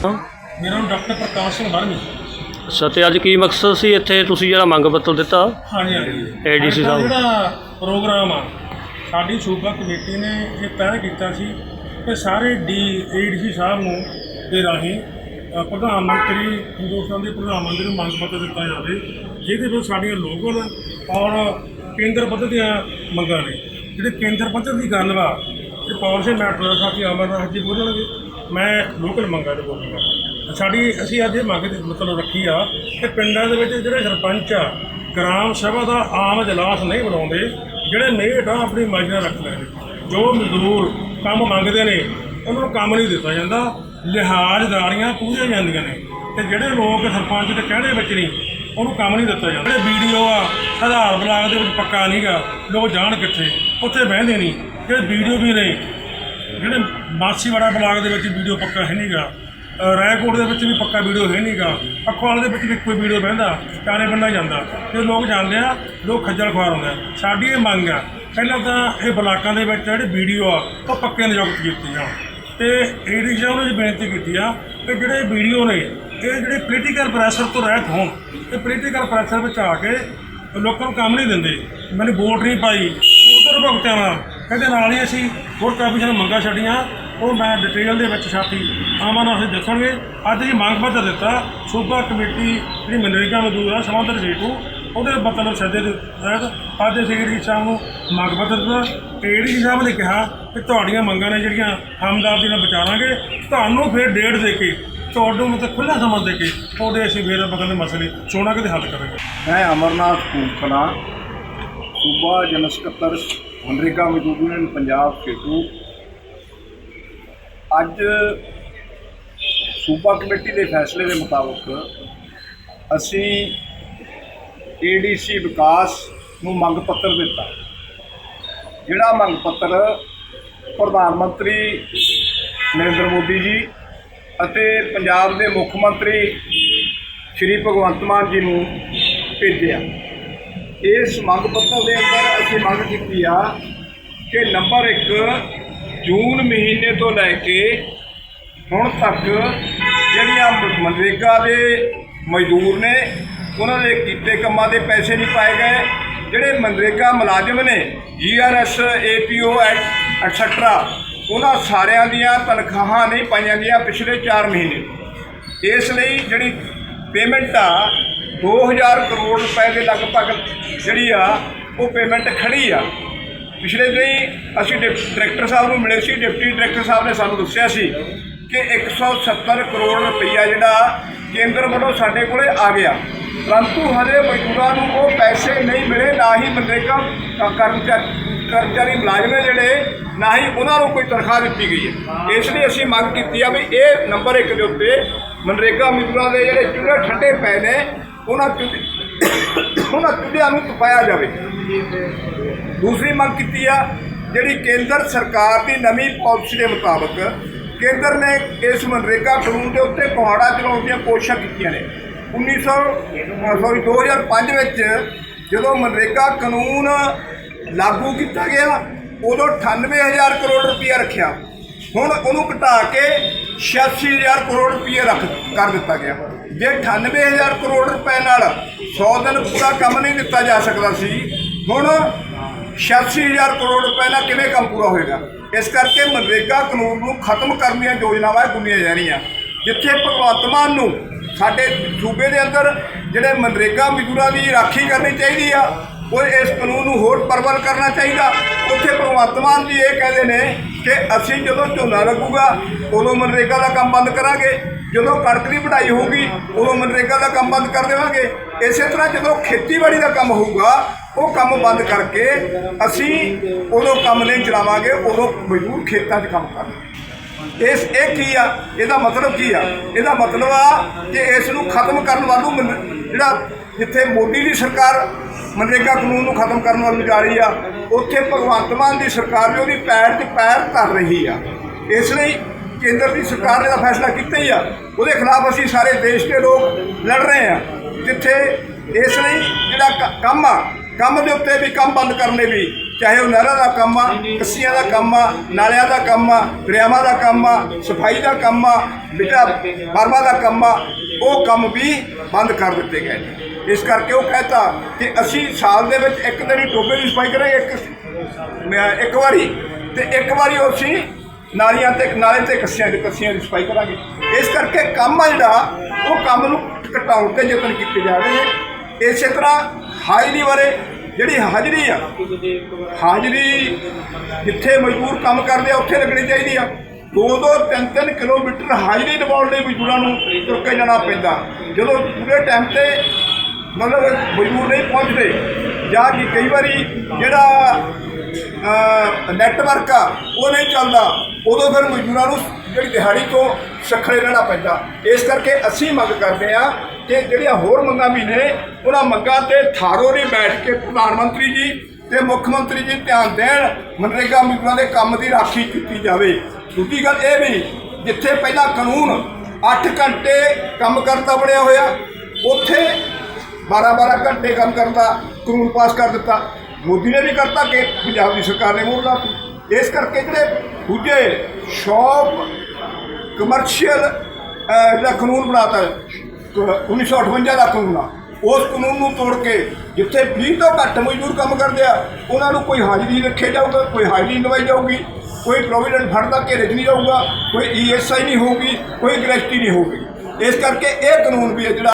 ਮੇਰਾ ਨਾਮ ਡਾਕਟਰ ਪ੍ਰਕਾਸ਼ ਸਿੰਘ ਬਰਮੀ ਅੱਛਾ ਤੇ ਅੱਜ ਕੀ ਮਕਸਦ ਸੀ? ਇੱਥੇ ਤੁਸੀਂ ਜਿਹੜਾ ਮੰਗ ਪੱਤਰ ਦਿੱਤਾ? ਹਾਂਜੀ ਹਾਂਜੀ। ADC ਦਾ ਸਾਹਿਬ। ਜਿਹੜਾ ਪ੍ਰੋਗਰਾਮ ਆ ਸਾਡੀ ਸੂਬਾ ਕਮੇਟੀ ਨੇ ਇਹ ਤੈਅ ਕੀਤਾ ਸੀ ਕਿ ਸਾਰੇ ਡੀ ਏਡੀਸੀ ਸਾਹਿਬ ਨੂੰ ਦੇ ਰਾਹੀਂ ਅ, ਪ੍ਰਧਾਨ ਮੰਤਰੀ ਹਿੰਦੁਸਤਾਨ ਦੇ ਪ੍ਰਧਾਨ ਮੰਤਰੀ ਨੂੰ ਮੰਗ ਪੱਤਰ ਦਿੱਤਾ ਜਾਵੇ ਜਿਹਦੇ ਵਿੱਚ ਸਾਡੀਆਂ ਲੋਕਲ ਔਰ ਕੇਂਦਰ ਪੱਧਰ ਦੀਆਂ ਮੰਗਾਂ ਨੇ। ਜਿਹੜੇ ਕੇਂਦਰ ਪੱਧਰ ਦੀ ਗੱਲ ਵਾ ਇਹ ਪਾਲਿਸੀ ਮੈਟਰ ਸਾਥੀ ਅਮਰਨਾਥ ਜੀ ਬੋਲਣਗੇ। ਮੈਂ ਲੋਕਲ ਮੰਗਾਂ ਦੇ ਬੋਲੂੰਗਾ ਸਾਡੀ ਅਸੀਂ ਅੱਜ ਇਹ ਮੰਗ ਮਤਲਬ ਰੱਖੀ ਆ ਕਿ ਪਿੰਡਾਂ ਦੇ ਵਿੱਚ ਜਿਹੜੇ ਸਰਪੰਚ ਆ, ਗ੍ਰਾਮ ਸਭਾ ਦਾ ਆਮ ਇਜਲਾਸ ਨਹੀਂ ਬਣਾਉਂਦੇ, ਜਿਹੜੇ ਮੇਟ ਆ, ਆਪਣੀ ਨਾਲ ਰੱਖ ਲੈਂਦੇ। ਜੋ ਮਜ਼ਦੂਰ ਕੰਮ ਮੰਗਦੇ ਨੇ, ਉਹਨਾਂ ਨੂੰ ਕੰਮ ਨਹੀਂ ਦਿੱਤਾ ਜਾਂਦਾ। ਲਿਹਾਜ਼ਦਾਰੀਆਂ ਪੂਰੀਆਂ ਜਾਂਦੀਆਂ ਨੇ। ਤੇ ਜਿਹੜੇ ਲੋਕ ਸਰਪੰਚ ਦੇ ਕਹਿਣੇ ਵਿੱਚ ਨਹੀਂ, ਉਹਨੂੰ ਕੰਮ ਨਹੀਂ ਦਿੱਤਾ ਜਾਂਦਾ। ਜਿਹੜੇ ਵੀਡੀਓ ਆ, ਆਧਾਰ ਬਲਾਕ ਦੇ ਵਿੱਚ ਪੱਕਾ ਨਹੀਂਗਾ ਲੋਕ ਜਾਣ ਕਿੱਥੇ? ਉੱਥੇ ਬਹਿੰਦੇ ਨਹੀਂ। ਜਿਹੜੇ ਵੀਡੀਓ ਵੀ ਨੇ ਜਿਹੜੇ ਮਾਸੀਵਾੜਾ ਬਲਾਕ ਦੇ ਵਿੱਚ ਵੀਡੀਓ ਪੱਕਾ ਹੈ ਨਹੀਂਗਾ ਰਾਏਕੋਟ ਦੇ ਵਿੱਚ ਵੀ ਪੱਕਾ ਵੀਡੀਓ ਹੈ ਨਹੀਂਗਾ ਅਖਵਾਲ ਦੇ ਵਿੱਚ ਵੀ ਕੋਈ ਵੀਡੀਓ ਬਹਿੰਦਾ, ਚਾਰੇ ਬੰਨਾ ਜਾਂਦਾ। ਤੇ ਲੋਕ ਜਾਂਦੇ ਆ, ਲੋਕ ਖੱਜਲ ਖੁਆਰ ਹੁੰਦੇ ਆ। ਸਾਡੀ ਇਹ ਮੰਗ ਆ, ਪਹਿਲਾਂ ਤਾਂ ਇਹ ਬਲਾਕਾਂ ਦੇ ਵਿੱਚ ਜਿਹੜੇ ਵੀਡੀਓ ਆ, ਉਹ ਪੱਕੇ ਨਿਯੁਕਤ ਕੀਤੇ ਜਾਣ ਤੇ ਏਡੀ ਸਾਹਿਬ ਨੂੰ ਬੇਨਤੀ ਕੀਤੀ ਆ ਕਿ ਜਿਹੜੇ ਵੀਡੀਓ ਨੇ, ਇਹ ਜਿਹੜੇ ਪੋਲੀਟੀਕਲ ਪ੍ਰੈਸ਼ਰ ਤੋਂ ਰਹਿਤ ਹੋਣ ਇਹ ਪੋਲੀਟੀਕਲ ਪ੍ਰੈਸ਼ਰ ਵਿੱਚ ਆ ਕੇ ਲੋਕਾਂ ਨੂੰ ਕੰਮ ਨਹੀਂ ਦਿੰਦੇ। ਮੈਨੂੰ ਵੋਟ ਨਹੀਂ ਪਾਈ, ਉਧਰ ਭੁਗਤਿਆ ਇਹਦੇ ਨਾਲ ਹੀ ਅਸੀਂ ਹੋਰ ਕਾਫੀ ਸਾਰੀਆਂ ਮੰਗਾਂ ਛੱਡੀਆਂ। ਉਹ ਮੈਂ ਡਿਟੇਲ ਦੇ ਵਿੱਚ ਸਾਥੀ ਆਵਾਂ ਨਾਲ ਅਸੀਂ ਦੱਸਣਗੇ ਅੱਜ ਜੀ ਮੰਗ ਪੱਤਰ ਦਿੱਤਾ, ਸੂਬਾ ਕਮੇਟੀ ਜਿਹੜੀ ਮਨਰੇਗਾ ਮਜ਼ਦੂਰ ਆ ਸਮੰਦਰ ਜੇਟੂ ਉਹਦੇ ਮਤਲਬ ਸੱਦੇ ਦੇ ਤਹਿਤ ਅੱਜ ਅਸੀਂ ਏਡੀ ਸਾਹਿਬ ਨੂੰ ਮੰਗ ਪੱਤਰ ਦਿੱਤਾ। ਏਡੀ ਸਾਹਿਬ ਨੇ ਕਿਹਾ ਕਿ ਤੁਹਾਡੀਆਂ ਮੰਗਾਂ ਨੇ ਜਿਹੜੀਆਂ ਹਮਦਾਰ ਦੀ ਨਾਲ ਵਿਚਾਰਾਂਗੇ, ਤੁਹਾਨੂੰ ਫਿਰ ਡੇਟ ਦੇ ਕੇ ਤੁਹਾਨੂੰ ਮਤਲਬ ਖੁੱਲ੍ਹਾ ਸਮਾਂ ਦੇ ਕੇ, ਉਹਦੇ ਅਸੀਂ ਫਿਰ ਬਗਲ ਦੇ ਮਸਲੇ ਚੋਣਾਂ ਕਿਤੇ ਹੱਲ ਕਰਾਂਗੇ। ਮੈਂ ਅਮਰਨਾਥ ਕੂਕਲਾ ਸੂਬਾ ਜਨਰਲ ਸਕੱਤਰ ਅਮਰੀਕਾ ਮਜ਼ਦੂਰ ਯੂਨੀਅਨ ਪੰਜਾਬ ਖੇਤੂ ਅੱਜ ਸੂਬਾ ਕਮੇਟੀ ਦੇ ਫੈਸਲੇ ਦੇ ਮੁਤਾਬਕ ਅਸੀਂ ਏਡੀਸੀ ਵਿਕਾਸ ਨੂੰ ਮੰਗ ਪੱਤਰ ਦਿੱਤਾ। ਜਿਹੜਾ ਮੰਗ ਪੱਤਰ ਪ੍ਰਧਾਨ ਮੰਤਰੀ ਨਰਿੰਦਰ ਮੋਦੀ ਜੀ ਅਤੇ ਪੰਜਾਬ ਦੇ ਮੁੱਖ ਮੰਤਰੀ ਸ਼੍ਰੀ ਭਗਵੰਤ ਮਾਨ ਜੀ ਨੂੰ ਭੇਜਿਆ। ਇਸ ਮੰਗ ਪੱਤਰ ਦੇ ਅੰਦਰ ਅਸੀਂ ਮੰਗ ਕੀਤੀ ਆ ਕਿ ਨੰਬਰ 1 ਜੂਨ ਮਹੀਨੇ ਤੋਂ ਲੈ ਕੇ ਹੁਣ ਤੱਕ ਜਿਹੜੀਆਂ ਮਨਰੇਗਾ ਦੇ ਮਜ਼ਦੂਰ ਨੇ, ਉਹਨਾਂ ਦੇ ਕੀਤੇ ਕੰਮਾਂ ਦੇ ਪੈਸੇ ਨਹੀਂ ਪਾਏ ਗਏ। ਜਿਹੜੇ ਮਨਰੇਗਾ ਮੁਲਾਜ਼ਮ ਨੇ ਜੀਆਰਐਸ ਏਪੀਓ ਐਟਸੈਟਰਾ ਉਹਨਾਂ ਸਾਰਿਆਂ ਦੀਆਂ ਤਨਖਾਹਾਂ ਨਹੀਂ ਪਾਈਆਂ ਗਈਆਂ ਪਿਛਲੇ 4 ਮਹੀਨੇ। ਇਸ ਲਈ ਜਿਹੜੀ ਪੇਮੈਂਟ ਆ 2000 ਕਰੋੜ ਰੁਪਏ ਦੇ ਲਗਭਗ ਜਿਹੜੀ ਆ, ਉਹ ਪੇਮੈਂਟ ਖੜੀ ਆ। ਪਿਛਲੇ ਦਿਨੀ ਅਸੀਂ ਡਿਪ- ਡਾਇਰੈਕਟਰ ਸਾਹਿਬ ਨੂੰ ਮਿਲੇ ਸੀ, ਡਿਪਟੀ ਡਾਇਰੈਕਟਰ ਸਾਹਿਬ ਨੇ ਸਾਨੂੰ ਦੱਸਿਆ ਸੀ ਕਿ 170 ਕਰੋੜ ਰੁਪਈਆ ਜਿਹੜਾ ਕੇਂਦਰ ਵੱਲੋਂ ਸਾਡੇ ਕੋਲੇ ਆ ਗਿਆ। ਪਰੰਤੂ ਹਜੇ ਮਜ਼ਦੂਰਾਂ ਨੂੰ ਉਹ ਪੈਸੇ ਨਹੀਂ ਮਿਲੇ, ਨਾ ਹੀ ਮਨਰੇਗਾ ਕ- ਕਰਮਚਾਰੀ ਮੁਲਾਜ਼ਮ ਜਿਹੜੇ, ਨਾ ਹੀ ਉਹਨਾਂ ਨੂੰ ਕੋਈ ਤਨਖਾਹ ਦਿੱਤੀ ਗਈ ਹੈ। ਇਸ ਲਈ ਅਸੀਂ ਮੰਗ ਕੀਤੀ ਆ ਵੀ ਇਹ ਨੰਬਰ 1 ਦੇ ਉੱਤੇ ਮਨਰੇਗਾ ਮਜ਼ਦੂਰਾਂ ਦੇ ਜਿਹੜੇ ਚੁੱਲ੍ਹੇ ਠੰਡੇ ਪਏ ਨੇ ਉਹਨਾਂ ਚੁੱਲ੍ਹੇ ਉਹਨਾਂ ਚੁੱਲ੍ਹਿਆਂ ਨੂੰ ਤਪਾਇਆ ਜਾਵੇ। ਦੂਸਰੀ ਮੰਗ ਕੀਤੀ ਆ, ਜਿਹੜੀ ਕੇਂਦਰ ਸਰਕਾਰ ਦੀ ਨਵੀਂ ਪਾਲਿਸੀ ਦੇ ਮੁਤਾਬਕ ਕੇਂਦਰ ਨੇ ਇਸ ਮਨਰੇਗਾ ਕਾਨੂੰਨ ਦੇ ਉੱਤੇ ਕੁਹਾੜਾ ਚਲਾਉਣ ਦੀਆਂ ਕੋਸ਼ਿਸ਼ਾਂ ਕੀਤੀਆਂ ਨੇ। 1900 ਸੌਰੀ 2005 ਵਿੱਚ ਜਦੋਂ ਮਨਰੇਗਾ ਕਾਨੂੰਨ ਲਾਗੂ ਕੀਤਾ ਗਿਆ, ਉਦੋਂ 98000 ਕਰੋੜ ਰੁਪਇਆ ਰੱਖਿਆ। ਹੁਣ ਉਹਨੂੰ ਘਟਾ ਕੇ 86000 ਕਰੋੜ ਰੁਪਏ ਰੱਖ ਕਰ ਦਿੱਤਾ ਗਿਆ। ਜੇ 98000 ਕਰੋੜ ਰੁਪਏ ਨਾਲ 100 ਦਿਨ ਪੂਰਾ ਕੰਮ ਨਹੀਂ ਦਿੱਤਾ ਜਾ ਸਕਦਾ ਸੀ, ਹੁਣ 86000 ਕਰੋੜ ਰੁਪਏ ਨਾਲ ਕਿਵੇਂ ਕੰਮ ਪੂਰਾ ਹੋਏਗਾ? ਇਸ ਕਰਕੇ ਮਨਰੇਗਾ ਕਾਨੂੰਨ ਨੂੰ ਖਤਮ ਕਰਨ ਦੀਆਂ ਯੋਜਨਾਵਾਂ ਗੁੰਨੀਆਂ ਜਾ ਰਹੀਆਂ। ਜਿੱਥੇ ਭਗਵੰਤ ਮਾਨ ਨੂੰ ਸਾਡੇ ਸੂਬੇ ਦੇ ਅੰਦਰ ਜਿਹੜੇ ਮਨਰੇਗਾ ਮਜ਼ਦੂਰਾਂ ਦੀ ਰਾਖੀ ਕਰਨੀ ਚਾਹੀਦੀ ਆ, ਉਹ ਇਸ ਕਾਨੂੰਨ ਨੂੰ ਹੋਰ ਪ੍ਰਬਲ ਕਰਨਾ ਚਾਹੀਦਾ। ਉੱਥੇ ਭਗਵੰਤ ਮਾਨ ਜੀ ਇਹ ਕਹਿੰਦੇ ਨੇ ਕਿ ਅਸੀਂ ਜਦੋਂ ਝੋਨਾ ਲੱਗੂਗਾ, ਉਦੋਂ ਮਨਰੇਗਾ ਦਾ ਕੰਮ ਬੰਦ ਕਰਾਂਗੇ। ਜਦੋਂ ਕਣਕ ਦੀ ਵਢਾਈ ਹੋਊਗੀ, ਉਦੋਂ ਮਨਰੇਗਾ ਦਾ ਕੰਮ ਬੰਦ ਕਰ ਦੇਵਾਂਗੇ। ਇਸੇ ਤਰ੍ਹਾਂ ਜਦੋਂ ਖੇਤੀਬਾੜੀ ਦਾ ਕੰਮ ਹੋਊਗਾ, ਉਹ ਕੰਮ ਬੰਦ ਕਰਕੇ ਅਸੀਂ ਉਦੋਂ ਕੰਮ ਨਹੀਂ ਚਲਾਵਾਂਗੇ, ਉਦੋਂ ਮਜ਼ਦੂਰ ਖੇਤਾਂ 'ਚ ਕੰਮ ਕਰਨਗੇ। ਇਸ, ਇਹ ਕੀ ਆ? ਇਹਦਾ ਮਤਲਬ ਕੀ ਆ? ਇਹਦਾ ਮਤਲਬ ਆ ਕਿ ਇਸ ਨੂੰ ਖਤਮ ਕਰਨ ਵੱਲੋਂ ਮਨ- ਜਿਹੜਾ ਜਿੱਥੇ ਮੋਦੀ ਦੀ ਸਰਕਾਰ ਮਨਰੇਗਾ ਕਾਨੂੰਨ ਨੂੰ ਖਤਮ ਕਰਨ ਵੱਲ ਜਾ ਰਹੀ ਆ, ਉੱਥੇ ਭਗਵੰਤ ਮਾਨ ਦੀ ਸਰਕਾਰ ਵੀ ਉਹਦੀ ਪੈਰ 'ਚ ਪੈਰ ਧਰ ਰਹੀ ਆ। ਇਸ ਲਈ ਕੇਂਦਰ ਦੀ ਸਰਕਾਰ ਨੇ ਦਾ ਫੈਸਲਾ ਕੀਤਾ ਹੀ ਆ। ਉਹਦੇ ਖਿਲਾਫ ਅਸੀਂ ਸਾਰੇ ਦੇਸ਼ ਦੇ ਲੋਕ ਲੜ ਰਹੇ ਆ। ਜਿੱਥੇ ਇਸ ਲਈ ਜਿਹੜਾ ਕ- ਕੰਮ ਆ, ਕੰਮ ਦੇ ਉੱਤੇ ਵੀ ਕੰਮ ਬੰਦ ਕਰਨ ਲਈ ਵੀ, ਚਾਹੇ ਉਹ ਨਹਿਰਾਂ ਦਾ ਕੰਮ ਆ, ਕੱਸੀਆਂ ਦਾ ਕੰਮ ਆ, ਨਾਲਿਆਂ ਦਾ ਕੰਮ ਆ, ਦਰਿਆਵਾਂ ਦਾ ਕੰਮ ਆ, ਸਫ਼ਾਈ ਦਾ ਕੰਮ ਆ ਬੇਟਾ ਫਾਰਮਾ ਦਾ ਕੰਮ ਆ, ਉਹ ਕੰਮ ਵੀ ਬੰਦ ਕਰ ਦਿੱਤੇ ਗਏ ਨੇ। ਇਸ ਕਰਕੇ ਉਹ ਕਹਤਾ ਕਿ ਅਸੀਂ ਸਾਲ ਦੇ ਵਿੱਚ ਇੱਕ ਦਿਨ ਹੀ ਟੋਬੇ ਦੀ ਸਫ਼ਾਈ ਕਰਾਂਗੇ, ਇੱਕ ਇੱਕ ਵਾਰੀ, ਤੇ ਇੱਕ ਵਾਰੀ ਅਸੀਂ ਨਾਲੀਆਂ ਤੇ ਨਾਲੇ ਤੇ ਕੱਸੀਆਂ ਦੀ ਕੱਸੀਆਂ ਦੀ ਸਫ਼ਾਈ ਕਰਾਂਗੇ। ਇਸ ਕਰਕੇ ਕੰਮ ਆ ਜਿਹੜਾ, ਉਹ ਕੰਮ ਨੂੰ ਘਟਾਉਣ ਤੇ ਯਤਨ ਕੀਤੇ ਜਾ ਰਹੇ ਨੇ। ਇਸੇ ਤਰ੍ਹਾਂ ਹਾਜ਼ਰੀ ਬਾਰੇ ਜਿਹੜੀ ਹਾਜ਼ਰੀ ਆ, ਹਾਜ਼ਰੀ ਜਿੱਥੇ ਮਜ਼ਦੂਰ ਕੰਮ ਕਰਦੇ ਆ, ਉੱਥੇ ਲੱਗਣੀ ਚਾਹੀਦੀ ਆ। ਦੋ ਦੋ ਤਿੰਨ ਤਿੰਨ ਕਿਲੋਮੀਟਰ ਹਾਜ਼ਰੀ ਦਿਵਾਉਣ ਲਈ ਮਜ਼ਦੂਰਾਂ ਨੂੰ ਤੁਰ ਕੇ ਜਾਣਾ ਪੈਂਦਾ। ਜਦੋਂ ਪੂਰੇ ਟਾਈਮ ਤੇ ਮਤਲਬ ਮਜ਼ਦੂਰ ਨਹੀਂ ਪਹੁੰਚਦੇ, ਜਾਂ ਕਿ ਕਈ ਵਾਰੀ ਜਿਹੜਾ ਨੈਟਵਰਕ ਆ, ਉਹ ਨਹੀਂ ਚੱਲਦਾ। ਉਦੋਂ ਫਿਰ ਮਜ਼ਦੂਰਾਂ ਨੂੰ ਜਿਹੜੀ ਦਿਹਾੜੀ ਤੋਂ ਸੱਖਰੇ ਰਹਿਣਾ ਪੈਂਦਾ। ਇਸ ਕਰਕੇ ਅਸੀਂ ਮੰਗ ਕਰਦੇ ਆ ਕਿ ਜਿਹੜੀਆਂ ਹੋਰ ਮੰਗਾਂ ਵੀ ਨੇ, ਉਹਨਾਂ ਮੰਗਾਂ ਤੇ ਥਾਰੋ ਨਹੀਂ ਬੈਠ ਕੇ ਪ੍ਰਧਾਨ ਮੰਤਰੀ ਜੀ ਤੇ ਮੁੱਖ ਮੰਤਰੀ ਜੀ ਧਿਆਨ ਦੇਣ, ਮਨਰੇਗਾ ਮਜ਼ਦੂਰਾਂ ਦੇ ਕੰਮ ਦੀ ਰਾਖੀ ਕੀਤੀ ਜਾਵੇ। ਦੂਜੀ ਗੱਲ ਇਹ ਵੀ, ਜਿੱਥੇ ਪਹਿਲਾਂ ਕਾਨੂੰਨ 8 ਘੰਟੇ ਕੰਮ ਕਰਦਾ ਬਣਿਆ ਹੋਇਆ, ਉੱਥੇ 12-12 ਘੰਟੇ ਕੰਮ ਕਰਨ ਦਾ ਕਾਨੂੰਨ ਪਾਸ ਕਰ ਦਿੱਤਾ। ਮੋਦੀ ਨੇ ਵੀ ਕਰਤਾ ਕਿ ਪੰਜਾਬ ਦੀ ਸਰਕਾਰ ਨੇ ਮੋੜ ਲਾਤੀ ਇਸ ਕਰਕੇ ਜਿਹੜੇ ਦੂਜੇ ਸ਼ੌਪ ਕਮਰਸ਼ੀਅਲ ਜਿਹੜਾ ਕਾਨੂੰਨ ਬਣਾਤਾ 1958 ਦਾ ਕਾਨੂੰਨ ਆ, ਉਸ ਕਾਨੂੰਨ ਨੂੰ ਤੋੜ ਕੇ ਜਿੱਥੇ 20 ਤੋਂ ਘੱਟ ਮਜ਼ਦੂਰ ਕੰਮ ਕਰਦੇ ਆ, ਉਹਨਾਂ ਨੂੰ ਕੋਈ ਹਾਜ਼ਰੀ ਨਹੀਂ ਰੱਖਿਆ ਜਾਊਗਾ, ਕੋਈ ਹਾਜ਼ਰੀ ਨਹੀਂ ਜਾਊਗੀ, ਕੋਈ ਪ੍ਰੋਵੀਡੈਂਟ ਫੰਡ ਦਾ ਘੇਰੇ 'ਚ ਨਹੀਂ ਜਾਊਗਾ, ਕੋਈ ਈਐਸਆਈ ਨਹੀਂ ਹੋਊਗੀ, ਕੋਈ ਗ੍ਰੈਸਟੀ ਨਹੀਂ ਹੋਊਗੀ। ਇਸ ਕਰਕੇ ਇਹ ਕਾਨੂੰਨ ਵੀ ਹੈ ਜਿਹੜਾ